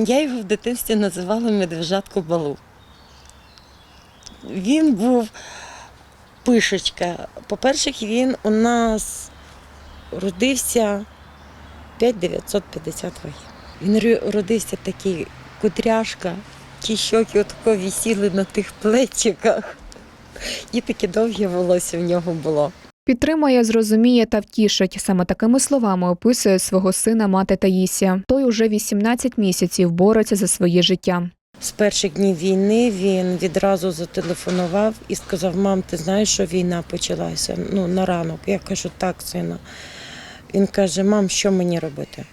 Я його в дитинстві називала медвежатко балу. Він був пишечка. По-перше, він у нас родився 5950 вагів. Він родився такий кудряшка, ті щоки отако висіли на тих плечиках. І таке довге волосся в нього було. Підтримує, зрозуміє та втішить. Саме такими словами описує свого сина мати Таїсія. Той уже 18 місяців бореться за своє життя. З перших днів війни він відразу зателефонував і сказав: Мам, ти знаєш, що війна почалася? Ну, на ранок. Я кажу, так, сина. Він каже: Мам, що мені робити?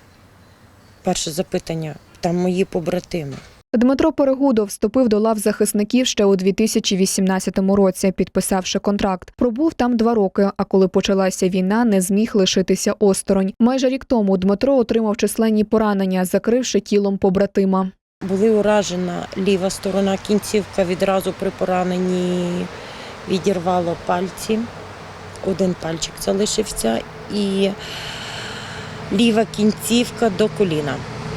Перше запитання, там мої побратими. Дмитро Перегудов вступив до лав захисників ще у 2018 році, підписавши контракт. Пробув там два роки. А коли почалася війна, не зміг лишитися осторонь. Майже рік тому Дмитро отримав численні поранення, закривши тілом побратима. Були уражена ліва сторона, кінцівка відразу при пораненні відірвало пальці. Один пальчик залишився і ліва кінцівка до коліна.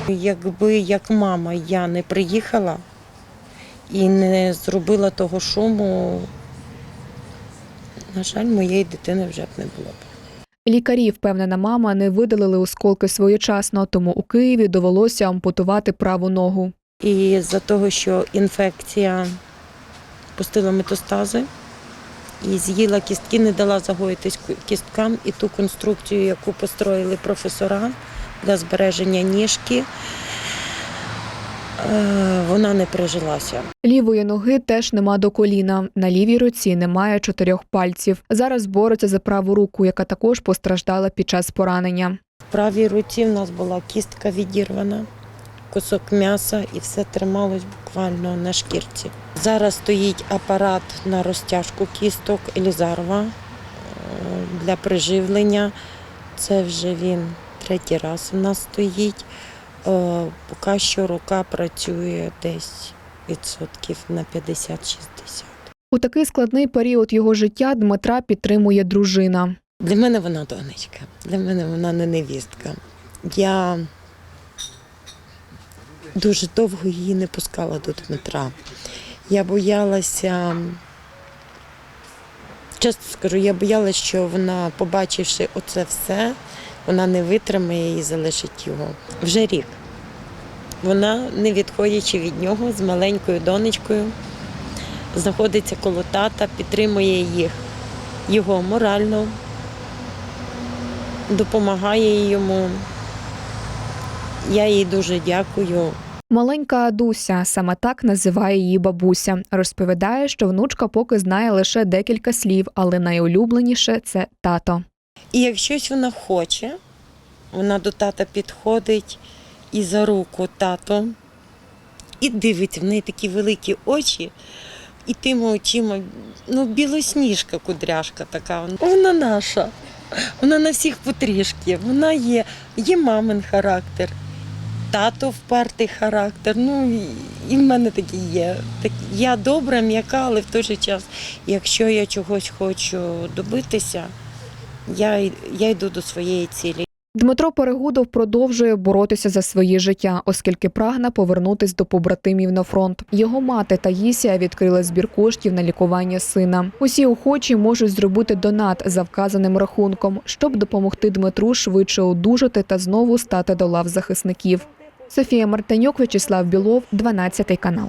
Якби як мама я не приїхала і не зробила того шуму, на жаль, моєї дитини вже б не було б. Лікарі, впевнена мама, не видалили осколки своєчасно, тому у Києві довелося ампутувати праву ногу. І за того, що інфекція пустила метастази і з'їла кістки, не дала загоїтись кісткам, і ту конструкцію, яку построїли професора для збереження ніжки, е, вона не прижилася. Лівої ноги теж нема до коліна. На лівій руці немає чотирьох пальців. Зараз бореться за праву руку, яка також постраждала під час поранення. В правій руці в нас була кістка відірвана, кусок м'яса і все трималось буквально на шкірці. Зараз стоїть апарат на розтяжку кісток Елізарова е, для приживлення. Це вже він третій раз у нас стоїть. Е, Поки що рука працює десь відсотків на 50-60. У такий складний період його життя Дмитра підтримує дружина. Для мене вона донечка, для мене вона не невістка. Я дуже довго її не пускала до Дмитра. Я боялася, чесно скажу, я боялася, що вона, побачивши оце все, вона не витримає і залишить його. Вже рік. Вона, не відходячи від нього, з маленькою донечкою, знаходиться коло тата, підтримує їх, його морально, допомагає йому. Я їй дуже дякую. Маленька Адуся, саме так називає її бабуся. Розповідає, що внучка поки знає лише декілька слів, але найулюбленіше це тато. І як щось вона хоче, вона до тата підходить і за руку тато, і дивиться, в неї такі великі очі, і тими очима, ну, білосніжка кудряшка така. Вона наша. Вона на всіх потрішки. Вона є, є мамин характер, тато впертий характер. Ну і, в мене такий є. Так, я добра, м'яка, але в той же час, якщо я чогось хочу добитися, я, я йду до своєї цілі. Дмитро Перегудов продовжує боротися за своє життя, оскільки прагне повернутись до побратимів на фронт. Його мати Таїсія відкрила збір коштів на лікування сина. Усі охочі можуть зробити донат за вказаним рахунком, щоб допомогти Дмитру швидше одужати та знову стати до лав захисників. Софія Мартинюк, Вячеслав Білов, 12 канал.